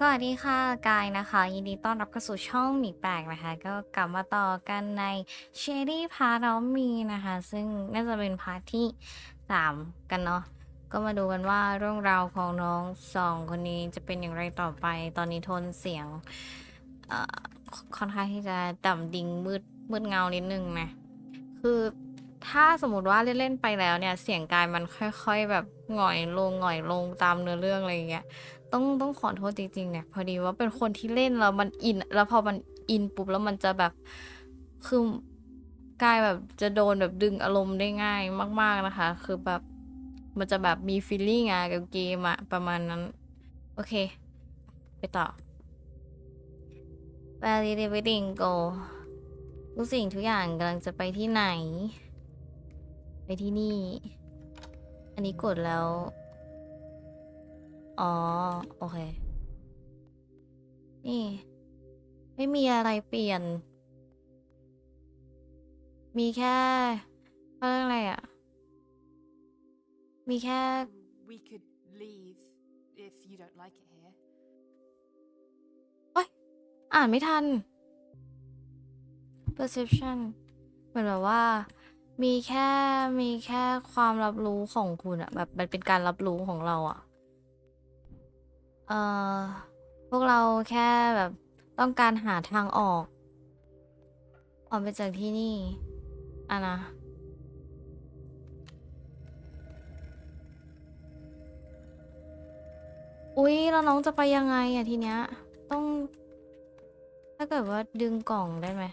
สวัสดีค่ะกายนะคะ ยินดีต้อนรับเข้าสู่ช่องหมีแปลกนะคะ ก็กลับมาต่อกันใน Shady Part of Me นะคะ ซึ่งน่าจะเป็นพาร์ทที่ 3 กันเนาะก็มาดูกันว่าเรื่องราวของน้องสองคนนี้จะเป็นอย่างไรต่อไป ตอนนี้ทนเสียงเอ่อค่อนข้างที่จะต่ำดิ่งมืดมืดเงานิดนึงนะคือถ้าสมมติว่าเล่นๆไปแล้วเนี่ย เสียงกายมันค่อย ๆ แบบหงอยลงหงอยลงตามเนื้อเรื่องอะไรอย่างเงี้ย ต้องต้องขอโทษจริงๆเนี่ยพอดีว่าเป็นคนที่เล่นแล้วมันอิน แล้วพอมันอินปุ๊บแล้วมันจะแบบคือกลายแบบจะโดนแบบดึงอารมณ์ได้ง่ายมาก ๆนะคะ คือแบบมันจะแบบมีฟีลลิ่งอะกับเกมอะประมาณนั้น โอเค ไปต่อ Where did everything go ทุกสิ่งทุกอย่างกำลังจะไปที่ไหน ไปที่นี่ อันนี้กดแล้ว อ๋อ โอเค นี่ ไม่มีอะไรเปลี่ยน มีแค่เขาเรียกอะไรอะมีแค่ We could leave if you don't like it here. อ่านไม่ทัน perception เหมือนแบบว่า มีแค่มีแค่ความรับรู้ของคุณอะแบบมันเป็นการรับรู้ของเราอะ เอ่อ พวกเราแค่แบบต้องการหาทางออก ออกไปจากที่นี่อะนะอุ๊ย แล้วน้องจะไปยังไงอะทีเนี้ย ต้อง ถ้าเกิดว่าดึงกล่องได้ไหม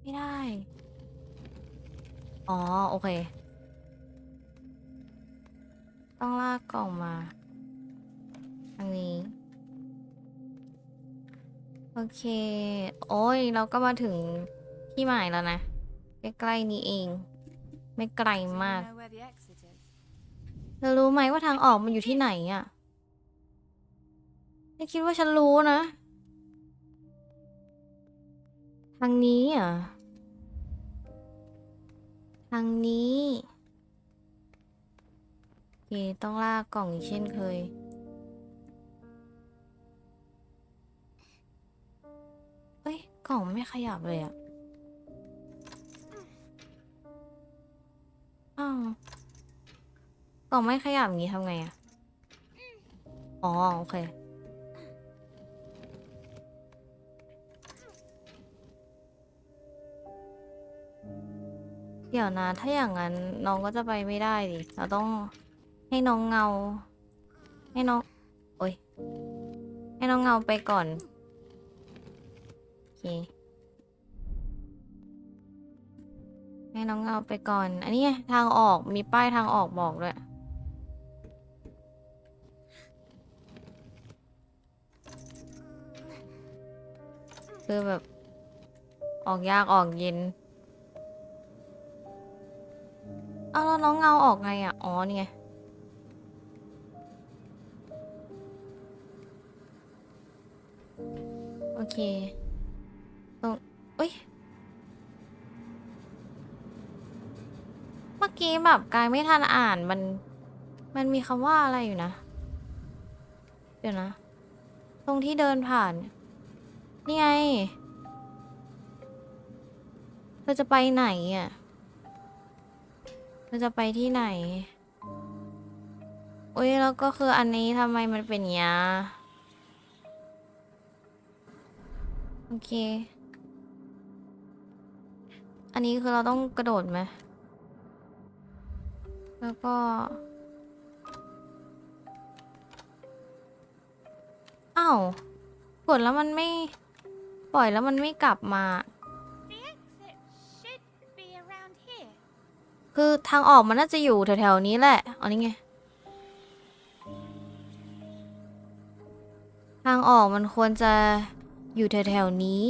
ไม่ได้ อ๋อ โอเค ต้องลากกล่องมาทางนี้ โอเค โอ้ย เราก็มาถึงที่หมายแล้วนะ ใกล้ๆนี้เอง ไม่ไกลมากเธอรู้ไหมว่าทางออกมันอยู่ที่ไหนอะ่ะไม่คิดว่าฉันรู้นะ ทางนี้อะ ทางนี้ ต้องลากกล่องอีกเช่นเคย เอ้ย กล่องไม่ขยับเลยอะอ้าวกล่องไม่ขยับอย่างนี้ทำไงอะอ๋อ โอเคเดี๋ยวนะ ถ้าอย่างนั้นน้องก็จะไปไม่ได้ดิ เราต้อง ให้น้องเงา ให้น้อง โอ้ย ให้น้องเงาไปก่อน โอเค ให้น้องเงาไปก่อน อันนี้ไงทางออก มีป้ายทางออกบอกด้วย คือแบบ ออกยากออกเย็นเอาแล้วน้องเงาออกไงอะ อ๋อนี่ไง เค ตรงเอ้ย เมื่อกี้แบบกายไม่ทันอ่านมัน มันมีคำว่าอะไรอยู่นะ เดี๋ยวนะ ตรงที่เดินผ่าน นี่ไงเธอจะไปไหนอะเธอจะไปที่ไหนโอ้ยแล้วก็คืออันนี้ทำไมมันเป็นอย่าง อเค อันนี้คือเราต้องกระโดดไหม แล้วก็ อ้าว กดแล้วมันไม่ ปล่อยแล้วมันไม่กลับมา The exit should be around here. คือทางออกมันน่าจะอยู่แถวๆนี้แหละเอานี่ไง ทางออกมันควรจะ อยู่แถวๆนี้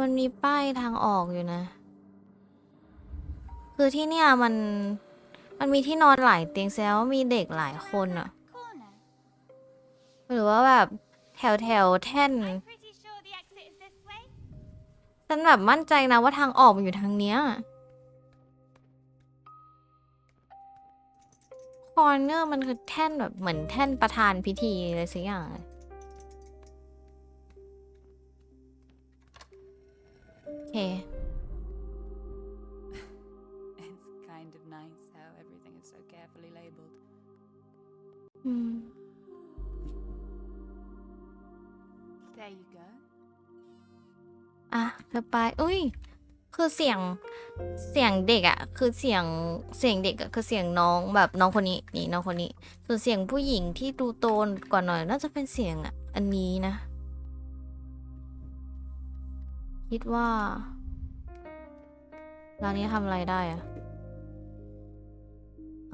มันมีป้ายทางออกอยู่นะ คือที่เนี่ยมัน มันมีที่นอนหลายเตียงแซวมีเด็กหลายคนอะหรือว่าแบบแถวแถวแท่น ฉันแบบมั่นใจนะว่าทางออกมันอยู่ทางเนี้ย corner มันคือแท่นแบบเหมือนแท่นประธานพิธีอะไรสักอย่าง เค It's kind of nice how everything is so carefully labeled. อืม There you go. อะเธอไปอุ้ย คือเสียง เสียงเด็กอะคือเสียง เสียงเด็กอะคือเสียงน้องแบบน้องคนนี้ นี่น้องคนนี้ ส่วนเสียงผู้หญิงที่ดูโตนกว่าหน่อยน่าจะเป็นเสียงอะอันนี้นะ คิดว่าร้านนี้ทำอะไรได้อะ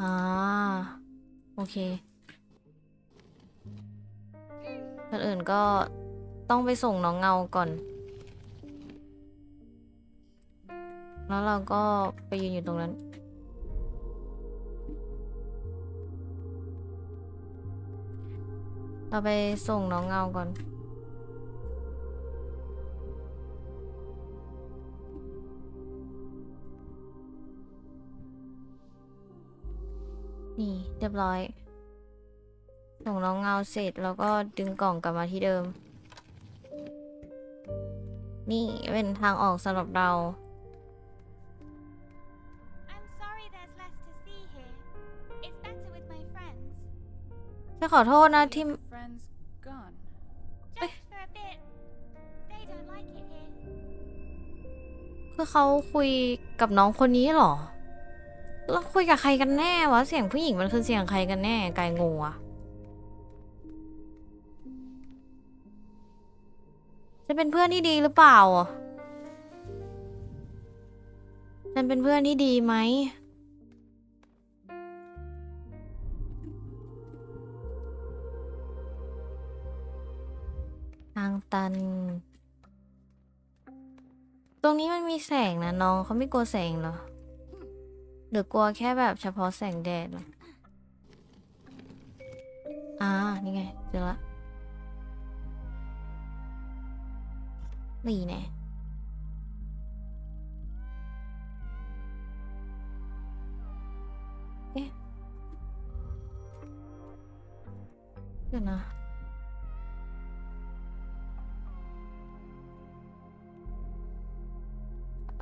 อ่า โอเคคนอื่นก็ต้องไปส่งน้องเงาก่อน แล้วเราก็ไปยืนอยู่ตรงนั้น เราไปส่งน้องเงาก่อน นี่เรียบร้อย ส่งน้องเงาเสร็จแล้วก็ดึงกล่องกลับมาที่เดิม นี่เป็นทางออกสำหรับเรา I'm sorry there's less to see here. It's better with my friends. จะขอโทษนะที่ Your friends gone. Just for a bit. They don't like it here. คือเขาคุยกับน้องคนนี้เหรอ แล้วคุยกับใครกันแน่วะ เสียงผู้หญิงมันคือเสียงใครกันแน่กายงูอะจะเป็นเพื่อนที่ดีหรือเปล่าฉันเป็นเพื่อนที่ดีไหมทางตัน ตรงนี้มันมีแสงนะน้องเขาไม่กลัวแสงเหรอ หรือกลัวแค่แบบเฉพาะแสงแดดหรออ่า นี่ไงเจอละนี่แน่เอ๊ะเดี๋ยวนะ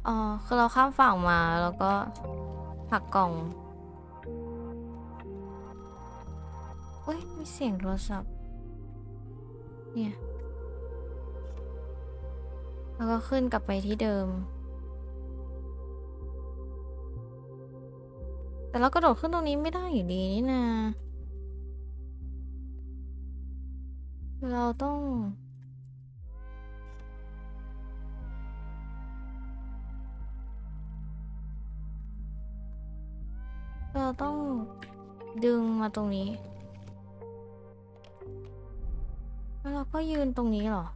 อ๋อ คือเราข้ามฝั่งมาแล้วก็ ผักกล่องเฮ้ย มีเสียงโทรศัพท์ เนี่ย แล้วก็ขึ้นกลับไปที่เดิม แต่เรากระโดดขึ้นตรงนี้ไม่ได้อยู่ดีนี่นา เราต้อง ต้องดึงมาตรงนี้ แล้วเราก็ยืนตรงนี้เหรอ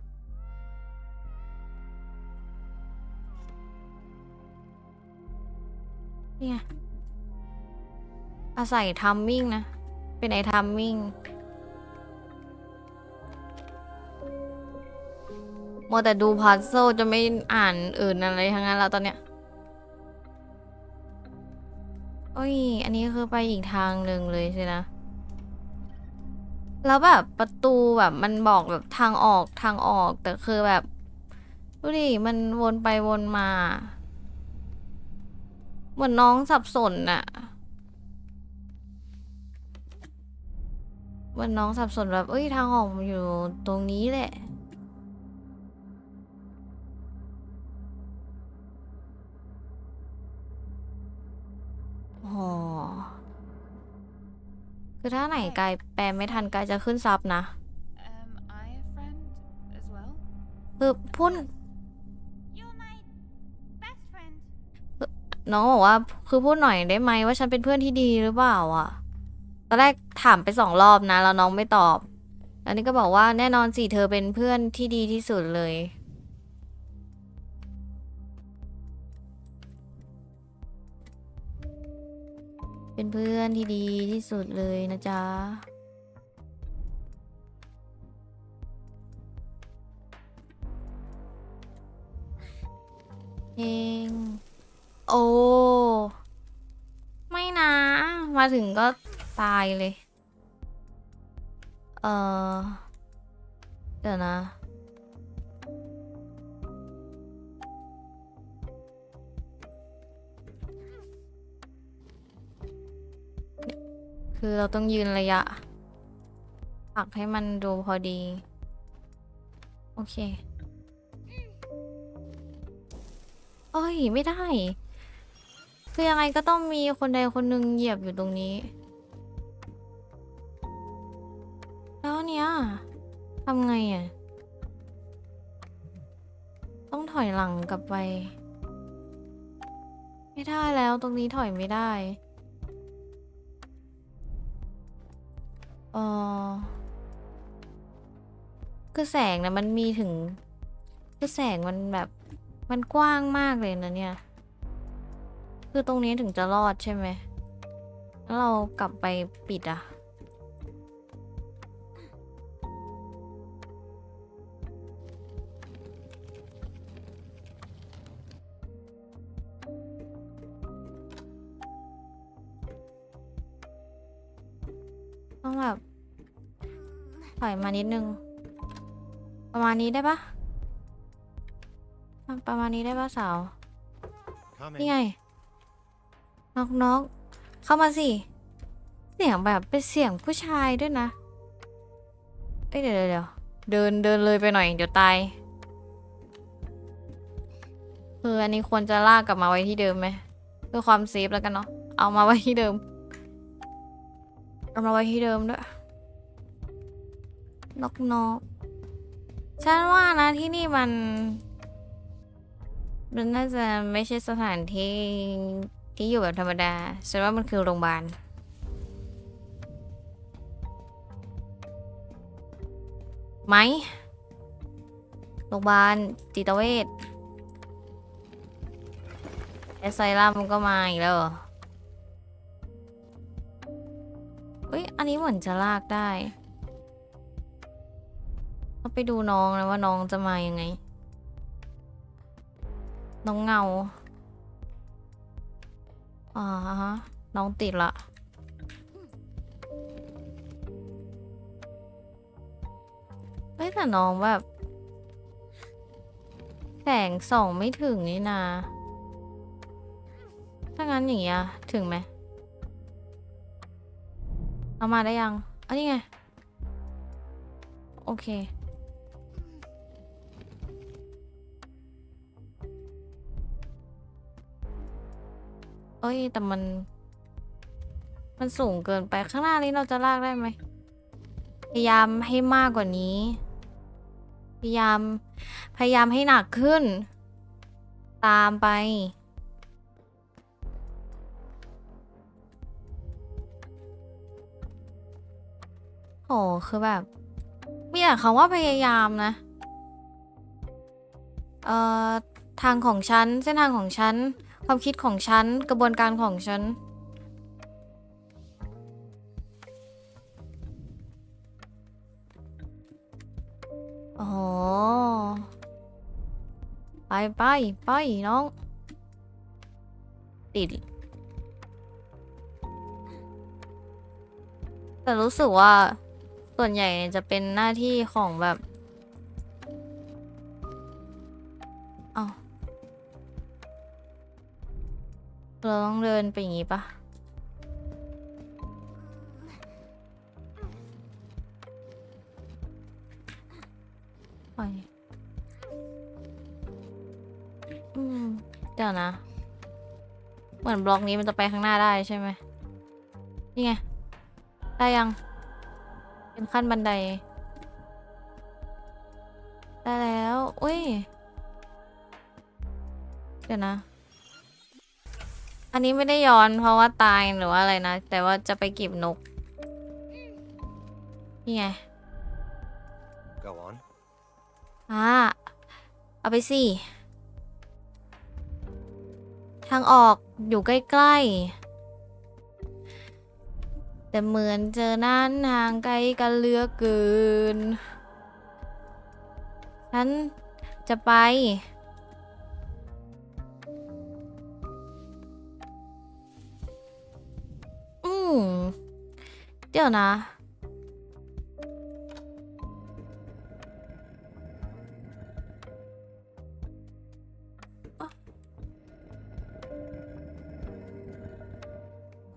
เนี่ย อาศัยทัมมิ่งนะ เป็นไอทัมมิ่ง มัวแต่ดูพัซโซจะไม่อ่านอื่นอะไรทั้งนั้นแล้วตอนเนี้ย อ้ย อันนี้คือไปอีกทางหนึ่งเลยสินะ แล้วแบบประตูแบบมันบอกแบบทางออกทางออกแต่คือแบบดูดิมันวนไปวนมา เหมือนน้องสับสนอะเหมือนน้องสับสนแบบเอ้ยทางออกมันอยู่ตรงนี้แหละ คือถ้าไหนกายแปลไม่ทันกายจะขึ้นซับนะ Am I a friend as well? คือพูด You're my best friend. น้องบอกว่าคือพูดหน่อยได้ไหมว่าฉันเป็นเพื่อนที่ดีหรือเปล่าอะตอนแรกถามไปสองรอบนะแล้วน้องไม่ตอบอันนี้ก็บอกว่าแน่นอนสิเธอเป็นเพื่อนที่ดีที่สุดเลย เป็นเพื่อนที่ดีที่สุดเลยนะจ๊ะ เอง โอ้ ไม่นะ มาถึงก็ตายเลย เออเดี๋ยวนะ คือเราต้องยืนระยะปักให้มันดูพอดี โอเคเอ้ย ไม่ได้ คือยังไงก็ต้องมีคนใดคนหนึ่งเหยียบอยู่ตรงนี้ แล้วเนี้ยทำไงอะ ต้องถอยหลังกลับไป ไม่ได้แล้วตรงนี้ถอยไม่ได้ ออคือแสงนะมันมีถึง คือแสงมันแบบมันกว้างมากเลยนะเนี่ย คือตรงนี้ถึงจะรอดใช่ไหม แล้วเรากลับไปปิดอะต้องแบบ ถอยมานิดนึง ประมาณนี้ได้ปะอะประมาณนี้ได้ปะสาว Coming. นี่ไงนกนกเข้ามาสิ เสียงแบบเป็นเสียงผู้ชายด้วยนะ เอ้ยเดี๋ยวเดี๋ยวเดี๋ยวเดินเดินเลยไปหน่อย เดี๋ยวตายคืออันนี้ควรจะลากกลับมาไว้ที่เดิมไหมเพื่อความเซฟแล้วกันเนาะเอามาไว้ที่เดิม เอามาไว้ที่เดิมด้วย นกนกฉันว่านะที่นี่มัน มันน่าจะไม่ใช่สถานที่ที่อยู่แบบธรรมดา ฉันว่ามันคือโรงพยาบาล ไหม โรงพยาบาลจิตเวชแอสไซลัมก็มาอีกแล้วเหรอเฮ้ย อันนี้เหมือนจะลากได้ ไปดูน้องนะว่าน้องจะมายังไง น้องเงาอ่าฮะน้องติดละเฮ้ยแต่น้องแบบแสงส่องไม่ถึงนี่นาถ้างั้นอย่างเงี้ยถึงไหมเอามาได้ยังอันนี้ไง โอเค เอ้ย แต่มัน มันสูงเกินไปข้างหน้านี้เราจะลากได้ไหมพยายามให้มากกว่านี้ พยายาม พยายามให้หนักขึ้น ตามไปโหคือแบบ มีแต่คำว่าพยายามนะ เอ่อ ทางของฉัน เส้นทางของฉัน ความคิดของฉัน กระบวนการของฉันโอ้โหไปไปไปน้อง ติด แต่รู้สึกว่าส่วนใหญ่จะเป็นหน้าที่ของแบบ เราต้องเดินไปอย่างงี้ปะไปอืมเดี๋ยวนะ เหมือนบล็อกนี้มันจะไปข้างหน้าได้ใช่ไหมนี่ไง ได้ยัง เป็นขั้นบันได ได้แล้ว อุ้ย เดี๋ยวนะ อันนี้ไม่ได้ย้อนเพราะว่าตายหรือว่าอะไรนะ แต่ว่าจะไปเก็บนก นี่ไง Go on. อ่าเอาไปสิ ทางออกอยู่ใกล้ๆ แต่เหมือนเจอนั้นห่างไกลกันเหลือกเกิน ฉันจะไป เดี๋ยวนะ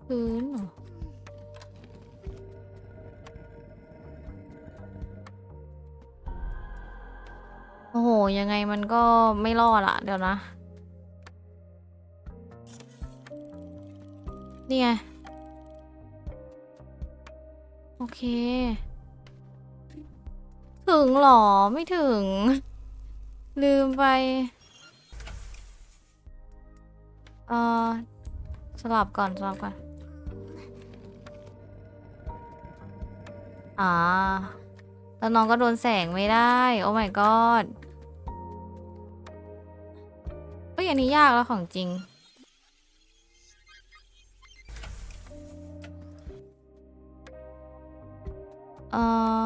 พื้นเหรอโอ้โห ยังไงมันก็ไม่รอดอะเดี๋ยวนะ นี่ไง อเค ถึงหรอ ไม่ถึง ลืมไป เออสลับก่อน สลับก่อน อ่า แล้วน้องก็โดนแสงไม่ได้ โอ้ my god เฮ้ยอันนี้ยากแล้วของจริง เอ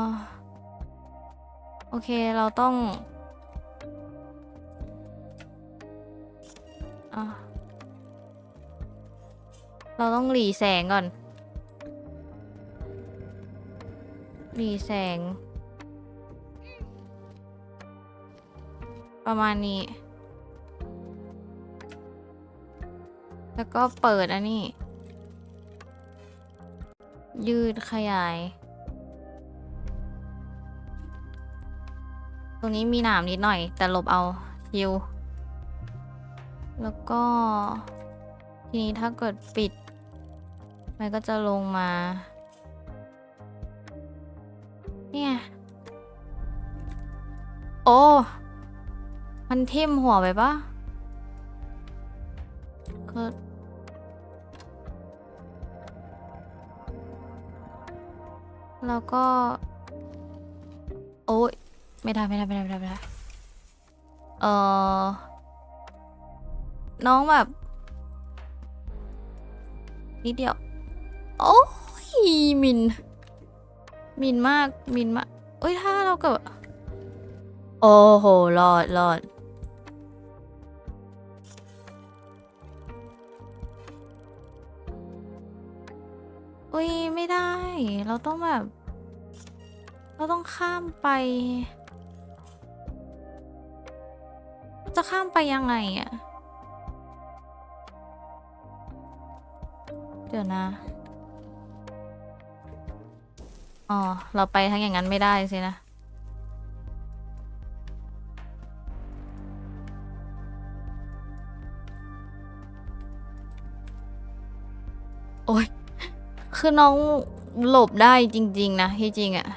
อโอเคเราต้องอเราต้องหลีแสงก่อน หลีแสง ประมาณนี้ แล้วก็เปิดอันนี้ ยืดขยาย ตรงนี้มีหนามนิดหน่อย แต่หลบเอาฮิวแล้วก็ ทีนี้ถ้าเกิดปิด มันก็จะลงมา เนี่ย โอ้ มันทิ่มหัวไปปะคือแล้วก็ โอ้ย ไม่ได้ไม่ได้ไม่ได้ไม่ได้ไม่ได้เออน้องแบบนิดเดียว โอ้ยมิน มินมากมินมากเอ้ยถ้าเราเกิดโอ้โหรอดรอดอุ้ยไม่ได้ เราต้องแบบ เราต้องข้ามไป จะข้ามไปยังไงอะเดี๋ยวนะ อ๋อ เราไปทั้งอย่างนั้นไม่ได้สินะ โอ้ย คือน้องหลบได้จริง ๆ นะที่จริงอะ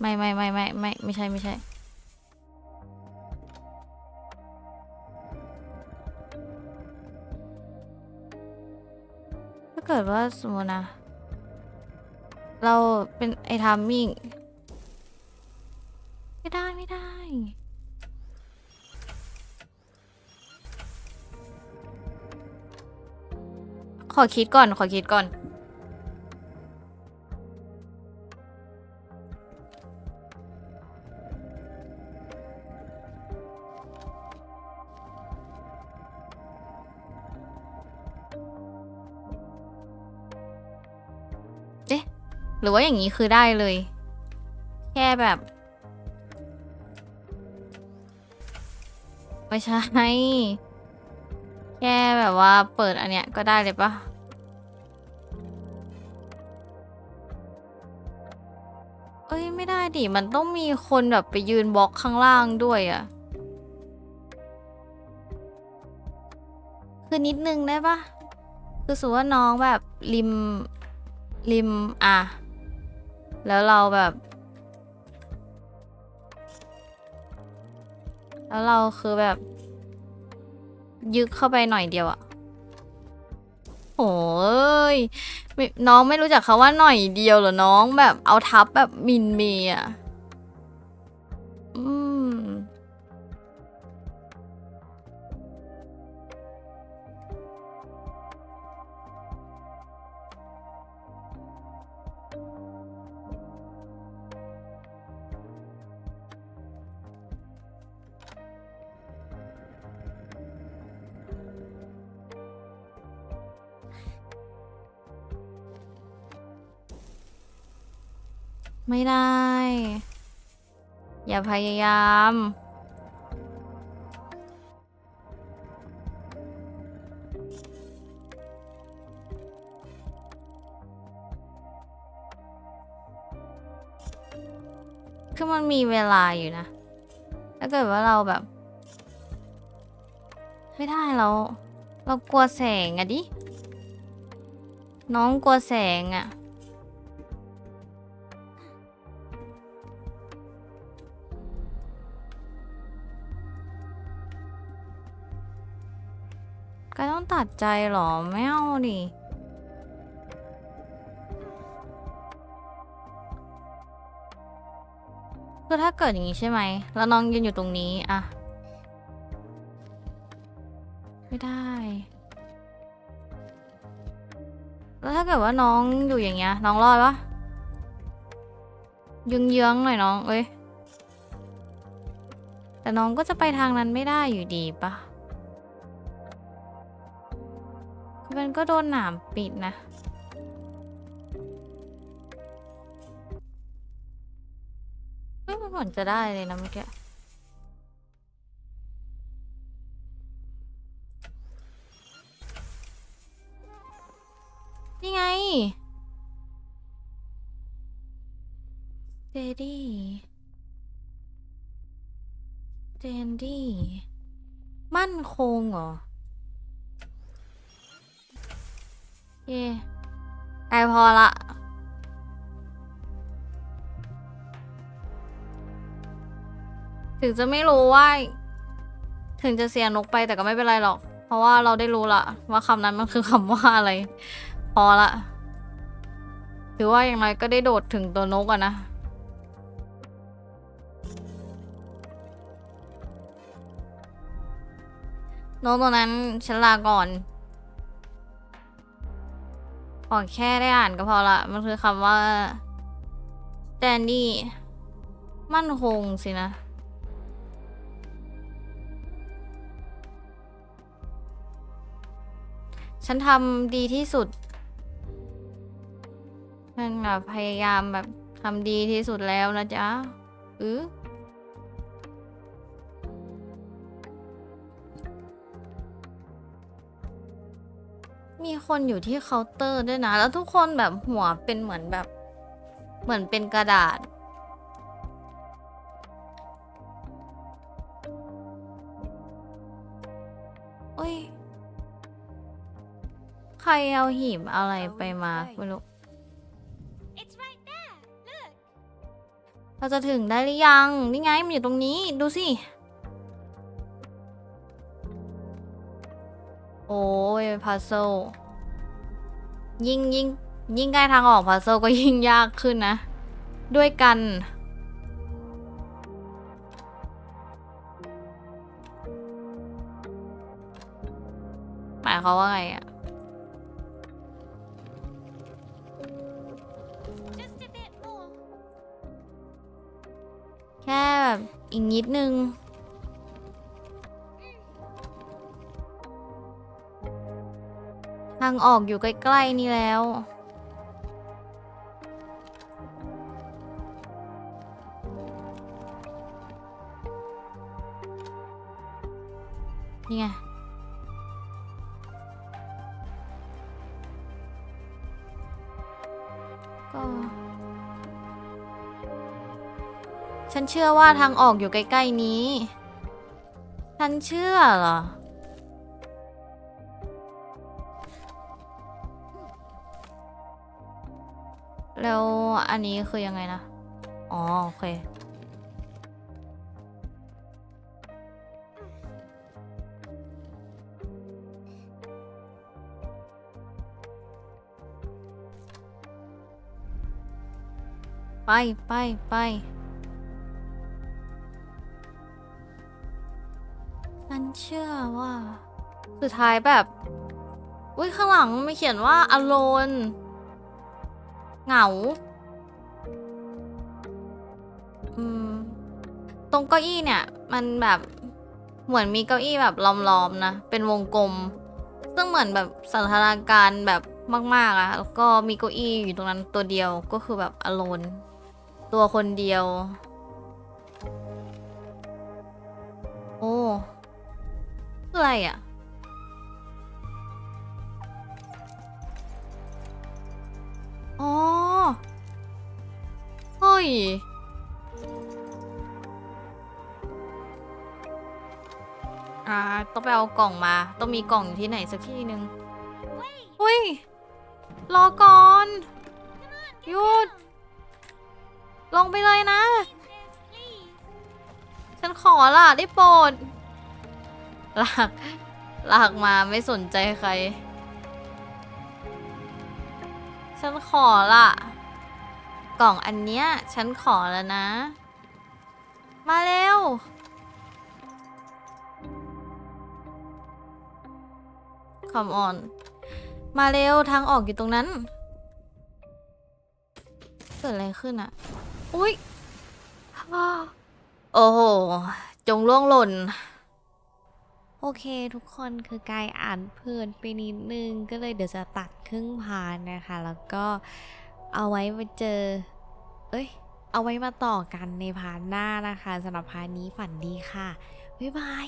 ไม่ไม่ไม่ไม่ไม่ไม่ใช่ไม่ใช่ ถ้าเกิดว่าสมมตินะ เราเป็นไอ้ทามมิ่งไม่ได้ไม่ได้ขอคิดก่อน ขอคิดก่อน รือว่าอย่างนี้คือได้เลย แค่แบบไม่ใช่แค่แบบว่าเปิดอันเนี้ยก็ได้เลยปะเอ้ยไม่ได้ดิมันต้องมีคนแบบไปยืนบล็อกข้างล่างด้วยอะคือนิดนึงได้ปะคือสมมติว่าน้องแบบริมริมอะ แล้วเราแบบ แล้วเราคือแบบ ยึกเข้าไปหน่อยเดียวอะโอ้ยน้องไม่รู้จักคาว่าหน่อยเดียวเหรอน้องแบบเอาทับแบบมินเมย์อะ ไม่ได้ อย่าพยายาม คือมันมีเวลาอยู่นะ ถ้าเกิดว่าเราแบบ ไม่ได้เรา เรากลัวแสงอะดิ น้องกลัวแสงอะ ก็ต้องตัดใจหรอ ไม่เอาดิคือถ้าเกิดอย่างนี้ใช่ไหม แล้วน้องยืนอยู่ตรงนี้อะไม่ได้ แล้วถ้าเกิดว่าน้องอยู่อย่างเงี้ย น้องรอดปะยึงเยื้องๆหน่อยน้อง เอ้ย แต่น้องก็จะไปทางนั้นไม่ได้อยู่ดีปะ ก็โดนหนามปิดนะเฮ้ยมันเหมือนจะได้เลยนะเมื่อกี้นี่ไงเดดี้เดนดี้มั่นคงเหรอ เย่ไอพอละ ถึงจะไม่รู้ว่า ถึงจะเสียนกไปแต่ก็ไม่เป็นไรหรอก เพราะว่าเราได้รู้ละว่าคำนั้นมันคือคำว่าอะไร พอละ ถือว่าอย่างไรก็ได้โดดถึงตัวนกอะนะนกตัวนั้นฉันลาก่อน ขอแค่ได้อ่านก็พอละ มันคือคำว่า standy มั่นคงสินะ ฉันทำดีที่สุดฉันแบบพยายามแบบทำดีที่สุดแล้วนะจ๊ะเออ มีคนอยู่ที่เคาน์เตอร์ด้วยนะ แล้วทุกคนแบบหัวเป็นเหมือนแบบ เหมือนเป็นกระดาษ โอ้ย ใครเอาหีบอะไรไปมาไม่รู้ It's right there. Look. เราจะถึงได้หรือยัง นี่ไง มันอยู่ตรงนี้ ดูสิ โอ้ยพัซเซิลยิ่งยิ่งยิ่งใกล้ทางออกพัซเซิลก็ยิ่งยากขึ้นนะ ด้วยกัน หมายเขาว่าไงอะแค่แบบอีกนิดนึง ทางออกอยู่ใกล้ๆนี่แล้ว นี่ไง ก็ ฉันเชื่อว่าทางออกอยู่ใกล้ๆนี้ ฉันเชื่อเหรอ นนี้คือยังไงนะ อ๋อ โอเค ไปไปไปฉันเชื่อว่า สุดท้ายแบบ อุ้ยข้างหลังไม่เขียนว่า alone เหงา ตรงเก้าอี้เนี่ย มันแบบเหมือนมีเก้าอี้แบบล้อมๆนะ เป็นวงกลม ซึ่งเหมือนแบบสถานการณ์แบบมากๆอะแล้วก็มีเก้าอี้อยู่ตรงนั้นตัวเดียวก็คือแบบ alone ตัวคนเดียว โอ้อะไรอะอ๋อเฮ้ย อ่าต้องไปเอากล่องมา ต้องมีกล่องอยู่ที่ไหนสักที่หนึ่งเฮ้ย รอก่อนหยุด ลงไปเลยนะ Please. ฉันขอล่ะ ได้โปรดลากลากมาไม่สนใจใคร ฉันขอล่ะ กล่องอันเนี้ย ฉันขอแล้วนะ มาเร็ว คอมออน มาเร็วทางออกอยู่ตรงนั้น เกิดอะไรขึ้นอะอุ๊ยโอ้โห จงล่วงหล่น โอเคทุกคนคือกายอ่านเพลินไปนิดนึง ก็เลยเดี๋ยวจะตัดครึ่งพานนะคะ แล้วก็เอาไว้มาเจอ เอ้ย เอาไว้มาต่อกันในพานหน้านะคะสำหรับพานนี้ฝันดีค่ะ บ๊ายบาย